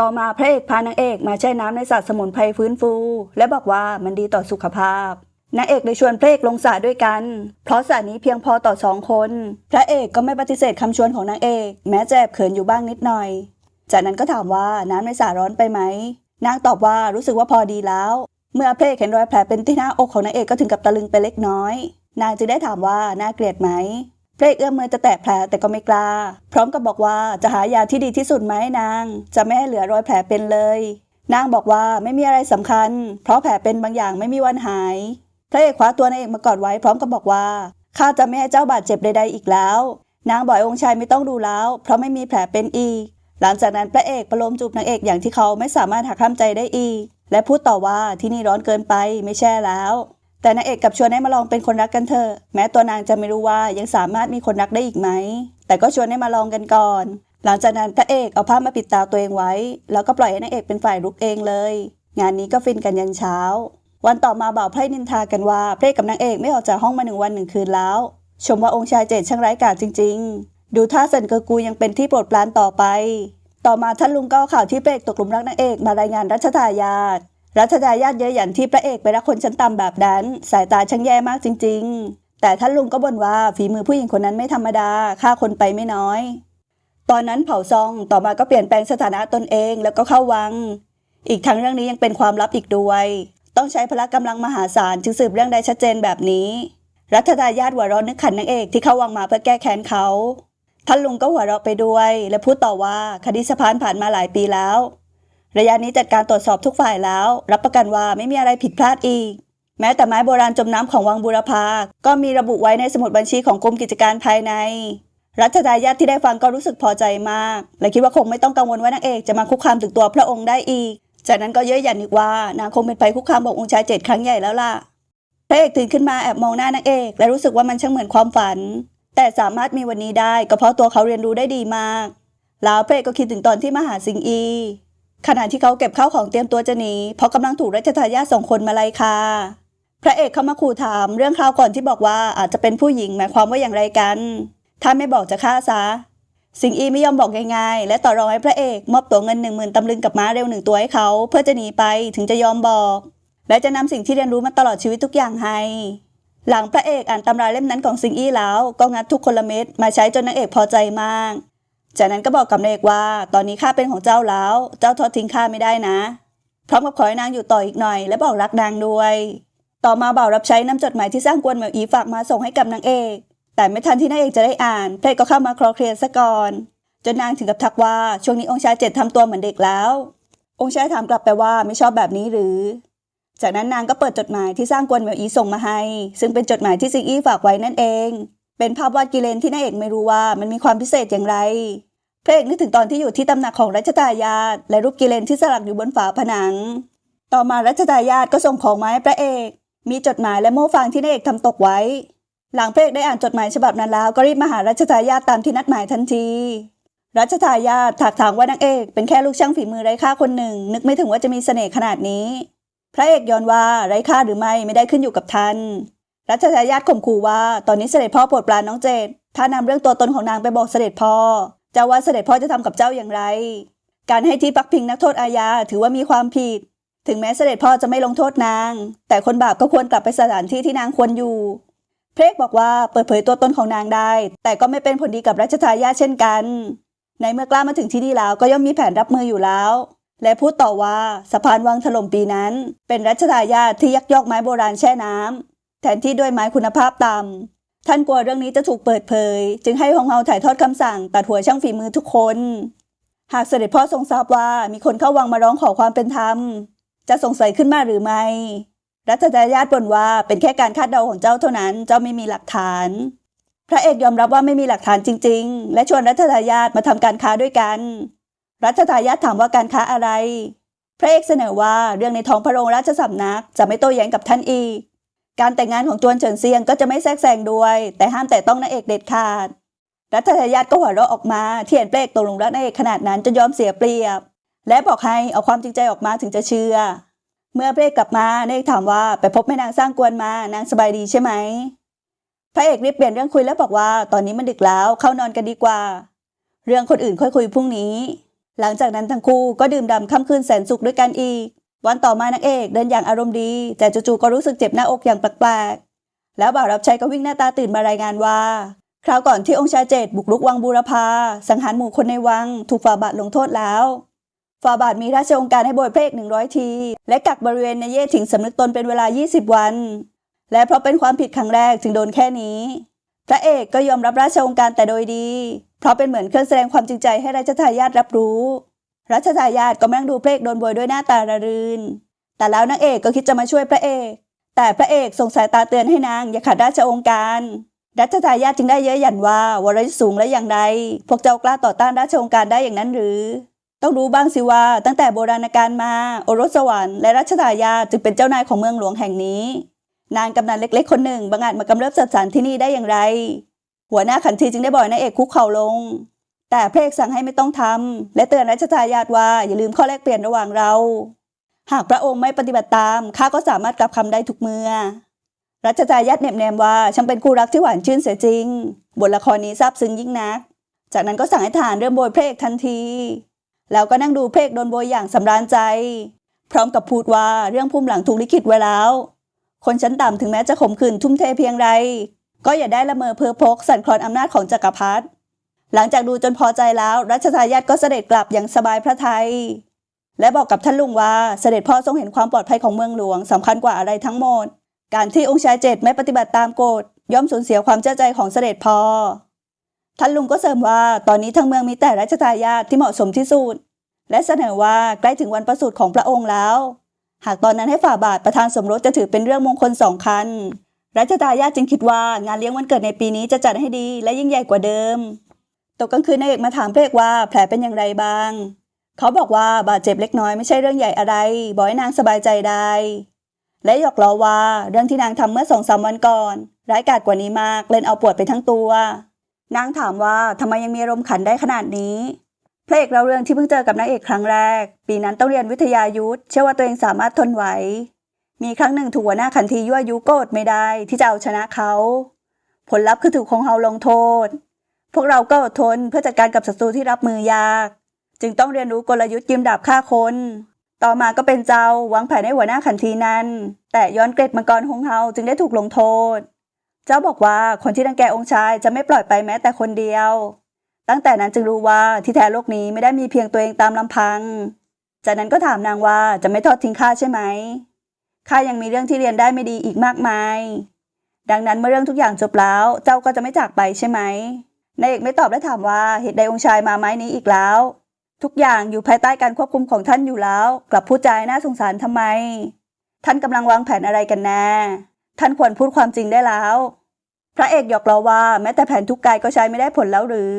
ต่อมาพระเอกพานางเอกมาแช่น้ำในสระสมุนไพรฟื้นฟู และบอกว่ามันดีต่อสุขภาพนางเอกเลยชวนพระเอกลงสระด้วยกัน เพราะสระนี้เพียงพอต่อสองคน พระเอกก็ไม่ปฏิเสธคำชวนของนางเอก แม้จะแอบเขินอยู่บ้างนิดหน่อย จากนั้นก็ถามว่าน้ำในสระร้อนไปไหม นางตอบว่ารู้สึกว่าพอดีแล้ว เมื่อพระเอกเห็นรอยแผลเป็นที่หน้าอกของนางเอกก็ถึงกับตะลึงไปเล็กน้อย นางจึงได้ถามว่าน่าเกลียดไหม พระเอกเอื้อมมือจะแตะแผลแต่ก็ไม่กล้า พร้อมกับบอกว่าจะหายาที่ดีที่สุดไหมนาง จะไม่ให้เหลือรอยแผลเป็นเลย นางบอกว่าไม่มีอะไรสำคัญ เพราะแผลเป็นบางอย่างไม่มีวันหายพระเอกคว้าตัวนางเอกมากอดไว้พร้อมกับบอกว่าข้าจะไม่ให้เจ้าบาดเจ็บใดๆอีกแล้ว นางบอกองค์ชายไม่ต้องดูแล้ว เพราะไม่มีแผลเป็นอีก หลังจากนั้นพระเอกประโลมจูบนางเอกอย่างที่เขาไม่สามารถหักห้ามใจได้อีก และพูดต่อว่าที่นี่ร้อนเกินไปไม่แช่แล้ว แต่นางเอกกับชวนให้มาลองเป็นคนรักกันเถอะแม้ตัวนางจะไม่รู้ว่ายังสามารถมีคนรักได้อีกไหม แต่ก็ชวนให้มาลองกันก่อน หลังจากนั้นพระเอกเอาผ้ามาปิดตาตัวเองไว้ แล้วก็ปล่อยให้นางเอกเป็นฝ่ายลุกเองเลย งานนี้ก็ฟินกันยันเช้า วันต่อมาบ่าวไพร่นินทากันว่าพระเอกกับนางเอกไม่ออกจากห้องมาหนึ่งวันหนึ่งคืนแล้ว ชมว่าองค์ชายเจดช่างไร้กาจจริง ๆ ดูท่าเซนเกอร์กูยังเป็นที่โปรดปรานต่อไป ต่อมาท่านลุงก็ข่าวที่พระเอกตกหลุมรักนางเอกมารายงานรัชทายาท รัชทายาทเยอะหยันที่พระเอกไปรักคนชั้นต่ำแบบนั้น สายตาช่างแย่มากจริง ๆ แต่ท่านลุงก็บ่นว่าฝีมือผู้หญิงคนนั้นไม่ธรรมดาฆ่าคนไปไม่น้อย ตอนนั้นเผาซองต่อมาก็เปลี่ยนแปลงสถานะตนเองแล้วก็เข้าวัง อีกทั้งเรื่องนี้ยังเป็นความลับอีกด้วย ต้องใช้พละกำลังมหาศาลจึงสืบเรื่องได้ชัดเจนแบบนี้ รัชทายาทหัวเราะนึกขันนางเอกที่เข้าวังมาเพื่อแก้แค้นเขาท่านลุงก็หัวเราะไปด้วย และพูดต่อว่าคดีสะพานผ่านมาหลายปีแล้ว ระยะนี้จัดการตรวจสอบทุกฝ่ายแล้ว รับประกันว่าไม่มีอะไรผิดพลาดอีก แม้แต่ไม้โบราณจมน้ำของวังบูรพาก็มีระบุไว้ในสมุดบัญชีของกรมกิจการภายใน รัชทายาทที่ได้ฟังก็รู้สึกพอใจมาก และคิดว่าคงไม่ต้องกังวลว่านางเอกจะมาคุกคามถึงตัวพระองค์ได้อีก จากนั้นก็เย้ยหยันอีกว่านางคงเป็นภัยคุกคามบอกองค์ชายเจ็ดครั้งใหญ่แล้วล่ะพระเอกตื่นขึ้นมาแอบมองหน้านางเอก และรู้สึกว่ามันช่างเหมือนความฝัน แต่สามารถมีวันนี้ได้ก็เพราะตัวเขาเรียนรู้ได้ดีมากแล้วพระเอกก็คิดถึงตอนที่มาหาสิงอี ขณะที่เขาเก็บข้าวของเตรียมตัวจะหนีเพราะกำลังถูกรัชทายาทสองคนมาไล่ค่ะพระเอกเข้ามาขู่ถามเรื่องคราวก่อนที่บอกว่าอาจจะเป็นผู้หญิงหมายความว่าอย่างไรกัน ถ้าไม่บอกจะฆ่าซะ สิงอีไม่ยอมบอกง่ายๆ และต่อรองให้พระเอกมอบตัวเงินหนึ่งหมื่นตำลึงกับม้าเร็วหนึ่งตัวให้เขา เพื่อจะหนีไปถึงจะยอมบอก และจะนำสิ่งที่เรียนรู้มาตลอดชีวิตทุกอย่างให้ หลังพระเอกอ่านตำราเล่มนั้นของสิงอี้แล้ว ก็งัดทุกคนละเม็ดมาใช้จนนางเอกพอใจมาก จากนั้นก็บอกกับนางเอกว่า ตอนนี้ข้าเป็นของเจ้าแล้ว เจ้าทอดทิ้งข้าไม่ได้นะ พร้อมกับขอให้นางอยู่ต่ออีกหน่อย และบอกรักนางด้วย ต่อมาบ่าวรับใช้นำจดหมายที่สร้างกวนเหมียวอีฝากมาส่งให้กับนางเอก แต่ไม่ทันที่นางเอกจะได้อ่านเอกก็เข้ามาคลอเคลียร์ซะก่อน จนนางถึงกับทักว่าช่วงนี้องค์ชายเจ็ดทำตัวเหมือนเด็กแล้ว องค์ชายถามกลับไปว่าไม่ชอบแบบนี้หรือ จากนั้นนางก็เปิดจดหมายที่สร้างกวนเหมียวอีส่งมาให้ ซึ่งเป็นจดหมายที่ซิงอี้ฝากไว้นั่นเอง เป็นภาพวาดกิเลนที่นางเอกไม่รู้ว่ามันมีความพิเศษอย่างไร พระเอกนึกถึงตอนที่อยู่ที่ตำหนักของรัชทายาทและรูปกิเลนที่สลักอยู่บนฝาผนัง ต่อมารัชทายาทก็ส่งของมาให้พระเอก มีจดหมายและโม่ฟางที่นางเอกทำตกไว้ หลังพระเอกได้อ่านจดหมายฉบับนั้นแล้ว ก็รีบมาหารัชทายาทตามที่นัดหมายทันที รัชทายาทถากถางว่านางเอกเป็นแค่ลูกช่างฝีมือไร้ค่าคนหนึ่ง นึกไม่ถึงว่าจะมีเสน่ห์ขนาดนี้ พระเอกย้อนว่าไร้ค่าหรือไม่ไม่ได้ขึ้นอยู่กับท่าน รัชทายาทข่มขู่ว่าตอนนี้เสด็จพ่อโปรดปรานน้องเจดถ้านำเรื่องตัวตนของนางไปบอกเสด็จพ่อเจ้าว่าเสด็จพ่อจะทำกับเจ้าอย่างไร การให้ที่พักพิงนักโทษอาญาถือว่ามีความผิด ถึงแม้เสด็จพ่อจะไม่ลงโทษนาง แต่คนบาปก็ควรกลับไปสถานที่ที่นางควรอยู่ เพระเอกบอกว่าเปิดเผยตัวตนของนางได้ แต่ก็ไม่เป็นผลดีกับรัชทายาทเช่นกัน ในเมื่อกล้ามาถึงที่นี่แล้วก็ย่อมมีแผนรับมืออยู่แล้วและพูดต่อว่าสะพานวังถล่มปีนั้น เป็นรัชทายาทที่ยักยอกไม้โบราณแช่น้ำ แทนที่ด้วยไม้คุณภาพต่ำท่านกลัวเรื่องนี้จะถูกเปิดเผย จึงให้ฮองเฮาถ่ายทอดคำสั่ง ตัดหัวช่างฝีมือทุกคน หากเสด็จพ่อทรงทราบว่ามีคนเข้าวังมาร้องขอความเป็นธรรม จะสงสัยขึ้นมาหรือไม่ รัชทายาทบ่นว่าเป็นแค่การคาดเดาของเจ้าเท่านั้นเจ้าไม่มีหลักฐาน พระเอกยอมรับว่าไม่มีหลักฐานจริง ๆ และชวนรัชทายาทมาทำการค้าด้วยกัน รัชทายาทถามว่าการค้าอะไร พระเอกเสนอว่าเรื่องในท้องพระโรงราชสำนักจะไม่โต้แย้งกับท่านอีก การแต่งงานของจวนเฉินเซียงก็จะไม่แทรกแซงด้วย แต่ห้ามแต่ต้องนางเอกเด็ดขาด รัชทายาทก็หัวเราะออกมาเที่เห็นพระเอกตกลงรักนางเอกขนาดนั้นจนยอมเสียเปรียบ และบอกให้เอาความจริงใจออกมาถึงจะเชื่อ เมื่อพระเอกกลับมานางเอกถามว่าไปพบแม่นางสร้างกวนมานางสบายดีใช่ไหมพระเอกรีบเปลี่ยนเรื่องคุยแล้วบอกว่าตอนนี้มันดึกแล้วเข้านอนกันดีกว่า เรื่องคนอื่นค่อยคุยพรุ่งนี้ หลังจากนั้นทั้งคู่ก็ดื่มด่ำค่ำคืนแสนสุขด้วยกันอีก วันต่อมานางเอกเดินอย่างอารมณ์ดี แต่จู่ๆก็รู้สึกเจ็บหน้าอกอย่างแปลกๆ แล้วบ่าวรับใช้ก็วิ่งหน้าตาตื่นมารายงานว่า คราวก่อนที่องค์ชาเจตบุกรุกวังบูรพา สังหารหมู่คนในวัง ถูกฝ่าบาทลงโทษแล้วฝ่าบาทมีราชองค์การให้โบยเพลกหนึ่งร้อยที และกักบริเวณในเย่ถิงสำนึกตนเป็นเวลา 20 วัน และเพราะเป็นความผิดครั้งแรกจึงโดนแค่นี้ พระเอกก็ยอมรับราชองค์การแต่โดยดี เพราะเป็นเหมือนเครื่องแสดงความจริงใจให้ราชทายาทรับรู้ รัชทายาทก็ม่นั่งดูเพลกโดนโบยด้วยหน้าตาระรื่นแต่แล้วนางเอกก็คิดจะมาช่วยพระเอก แต่พระเอกส่งสายตาเตือนให้นางอย่าขัดราชองค์การ รัชทายาทจึงได้เย้ยหยันว่าวรยุสูงและอย่างใด พวกเจ้ากล้าต่อต้านราชองค์การได้อย่างนั้นหรือ ต้องรู้บ้างสิว่าตั้งแต่โบราณกาลมาโอรสสวรรค์และรัชทายาทจึงเป็นเจ้านายของเมืองหลวงแห่งนี้ นางกำนันเล็ก ๆ คนหนึ่งบังอาจมากำเริบสัตว์สารที่นี่ได้อย่างไร หัวหน้าขันทีจึงได้บอกนางเอกคุกเข่าลง แต่พระเอกสั่งให้ไม่ต้องทำและเตือนรัชทายาทว่าอย่าลืมข้อแลกเปลี่ยนระหว่างเรา หากพระองค์ไม่ปฏิบัติตามข้าก็สามารถกลับคำได้ทุกเมื่อ รัชทายาทเน็บแนมว่าช่างเป็นคู่รักที่หวานชื่นเสียจริง บทละครนี้ซาบซึ้งยิ่งนัก จากนั้นก็สั่งให้ทหารเริ่มโบยพระเอกทันที แล้วก็นั่งดูพระเอกโดนโบยอย่างสำราญใจ พร้อมกับพูดว่าเรื่องพุ่มหลังถูกลิขิตไว้แล้ว คนชั้นต่ำถึงแม้จะข่มขืนทุ่มเทเพียงไร ก็อย่าได้ละเมอเพอพกสั่นคลอนอำนาจของจักรพรรดิ หลังจากดูจนพอใจแล้ว รัชทายาทก็เสด็จกลับอย่างสบายพระทัยและบอกกับท่านลุงว่าเสด็จพ่อทรงเห็นความปลอดภัยของเมืองหลวงสำคัญกว่าอะไรทั้งหมด การที่องค์ชายเจ็ดไม่ปฏิบัติตามกฎย่อมสูญเสียความเชื่อใจของเสด็จพ่อท่านลุงก็เสริมว่าตอนนี้ทั้งเมืองมีแต่รัชทายาทที่เหมาะสมที่สุดและเสนอว่าใกล้ถึงวันประสูติของพระองค์แล้ว หากตอนนั้นให้ฝ่าบาทประธานสมรสจะถือเป็นเรื่องมงคลสองคันรัชทายาทจึงคิดว่างานเลี้ยงวันเกิดในปีนี้จะจัดให้ดีและยิ่งใหญ่กว่าเดิม ตกกลางคืนนายเอกมาถามพระเอกว่าแผลเป็นอย่างไรบ้าง เขาบอกว่าบาดเจ็บเล็กน้อยไม่ใช่เรื่องใหญ่อะไรบอกให้นางสบายใจได้ และหยอกล้อว่าเรื่องที่นางทำเมื่อสองสามวันก่อน ร้ายกาจกว่านี้มากเล่นเอาปวดไปทั้งตัวนางถามว่าทำไมยังมีอารมณ์ขันได้ขนาดนี้ พระเอกเล่าเรื่องที่เพิ่งเจอกับนางเอกครั้งแรก ปีนั้นต้องเรียนวิทยายุทธเชื่อว่าตัวเองสามารถทนไหว มีครั้งหนึ่งถูกหัวหน้าขันทียั่วยุโกรธไม่ได้ ที่จะเอาชนะเขา ผลลัพธ์คือถูกคงเฮาลงโทษ พวกเราก็อดทนเพื่อจัดการกับศัตรูที่รับมือยาก จึงต้องเรียนรู้กลยุทธ์ยืมดาบฆ่าคน ต่อมาก็เป็นเจ้าวางแผนให้หัวหน้าขันทีนั้น แต่ย้อนเกรดมังกรหงเฮาจึงได้ถูกลงโทษ เจ้าบอกว่าคนที่รังแกองค์ชายจะไม่ปล่อยไปแม้แต่คนเดียว ตั้งแต่นั้นจึงรู้ว่าที่แท้โลกนี้ไม่ได้มีเพียงตัวเองตามลำพัง จากนั้นก็ถามนางว่าจะไม่ทอดทิ้งข้าใช่ไหมข้ายังมีเรื่องที่เรียนได้ไม่ดีอีกมากมาย ดังนั้นเมื่อเรื่องทุกอย่างจบแล้ว เจ้าก็จะไม่จากไปใช่ไหม นายเอกไม่ตอบและถามว่าเหตุใดองค์ชายมาไม้นี้อีกแล้ว ทุกอย่างอยู่ภายใต้การควบคุมของท่านอยู่แล้ว กลับพูดจาใจน่าสงสารทำไม ท่านกำลังวางแผนอะไรกันแน่ท่านควรพูดความจริงได้แล้ว พระเอกหยอกล้อว่าแม้แต่แผนทุกกายก็ใช้ไม่ได้ผลแล้วหรือ